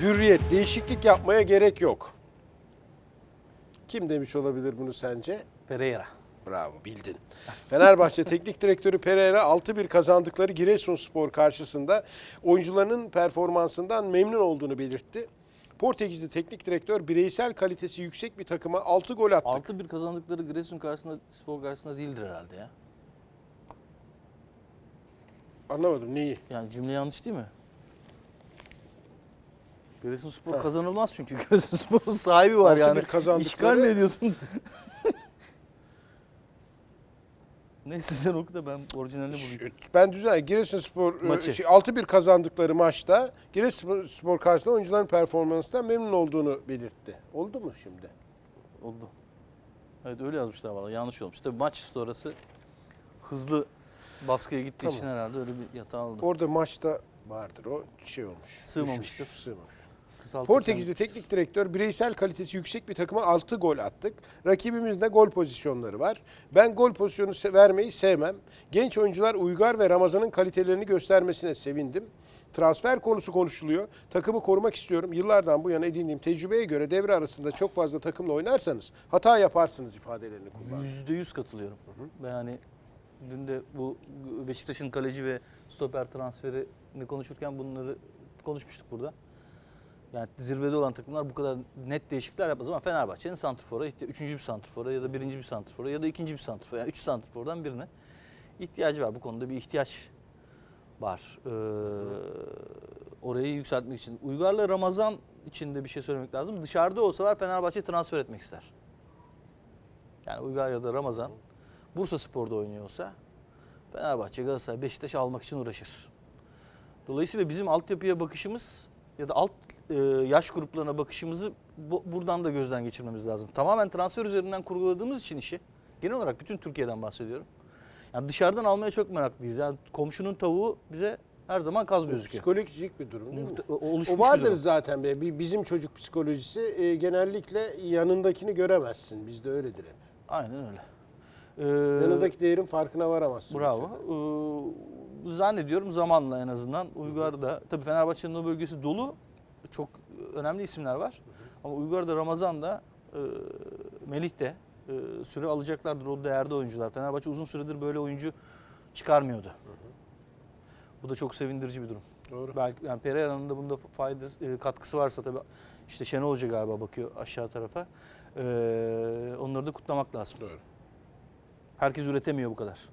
Hürriyet, değişiklik yapmaya gerek yok. Kim demiş olabilir bunu sence? Pereira. Bravo bildin. Fenerbahçe Teknik Direktörü Pereira 6-1 kazandıkları Giresunspor karşısında oyuncularının performansından memnun olduğunu belirtti. Portekizli teknik direktör bireysel kalitesi yüksek bir takıma 6 gol attık. 6-1 kazandıkları Giresun karşısında, spor karşısında değildir herhalde ya. Anlamadım neyi? Yani cümle yanlış değil mi? Giresunspor kazanılmaz çünkü Giresunspor'un sahibi var 6-1 yani. kazandıkları- İşgal mi ediyorsun? Neyse sen oku da ben orijinalini bulayım. Ben düzen Giresunspor e, Maçı. şey, 6-1 kazandıkları maçta Giresunspor karşısında oyuncuların performansından memnun olduğunu belirtti. Oldu mu şimdi? Oldu. Evet öyle yazmışlar valla yanlış olmuş. Tabii maç sonrası hızlı baskıya gittiği Tamam. için herhalde öyle bir yatağı oldu. Orada maçta vardır o şey olmuş. Sığmamıştır. Düşmüş, sığmamış. Portekizli teknik direktör bireysel kalitesi yüksek bir takıma 6 gol attık. Rakibimizde gol pozisyonları var. Ben gol pozisyonu se- vermeyi sevmem. Genç oyuncular Uygar ve Ramazan'ın kalitelerini göstermesine sevindim. Transfer konusu konuşuluyor. Takımı korumak istiyorum. Yıllardan bu yana edindiğim tecrübeye göre devre arasında çok fazla takımla oynarsanız hata yaparsınız ifadelerini kullandı. Yüzde yüz katılıyorum. Ve yani dün de bu Beşiktaş'ın kaleci ve stoper transferini konuşurken bunları konuşmuştuk burada. Yani zirvede olan takımlar bu kadar net değişiklikler yapmaz ama Fenerbahçe'nin santrfora, üçüncü bir santrfora ya da birinci bir santrfora ya da ikinci bir santrfora, yani üç santrfordan birine ihtiyacı var. Bu konuda bir ihtiyaç var. Ee, orayı yükseltmek için. Uygar'la Ramazan için de bir şey söylemek lazım. Dışarıda olsalar Fenerbahçe transfer etmek ister. Yani Uygar ya da Ramazan Bursa Spor'da oynuyor olsa Fenerbahçe, Galatasaray, Beşiktaş almak için uğraşır. Dolayısıyla bizim altyapıya bakışımız ya da alt e, yaş gruplarına bakışımızı bu- buradan da gözden geçirmemiz lazım. Tamamen transfer üzerinden kurguladığımız için işi, genel olarak bütün Türkiye'den bahsediyorum. Yani dışarıdan almaya çok meraklıyız. Yani komşunun tavuğu bize her zaman kaz gözüküyor. Psikolojik bir durum değil mi? Oluşmuş O bir vardır durum. zaten be. Bir- Bizim çocuk psikolojisi e, genellikle yanındakini göremezsin. Bizde öyledir hep. Aynen öyle. Ee, Yanındaki değerin farkına varamazsın. bir Bravo. Ee, zannediyorum zamanla en azından Uygar'da tabii Fenerbahçe'nin o bölgesi dolu. Çok önemli isimler var. Ama Uygar'da Ramazan'da e, Melih de e, süre alacaklardır o değerli oyuncular. Fenerbahçe uzun süredir böyle oyuncu çıkarmıyordu. Bu da çok sevindirici bir durum. Doğru. Belki yani Pereira'nın da bunda faydası e, katkısı varsa tabii işte Şenol Hoca galiba bakıyor aşağı tarafa. Ee, onları da kutlamak lazım. Doğru. Herkes üretemiyor bu kadar.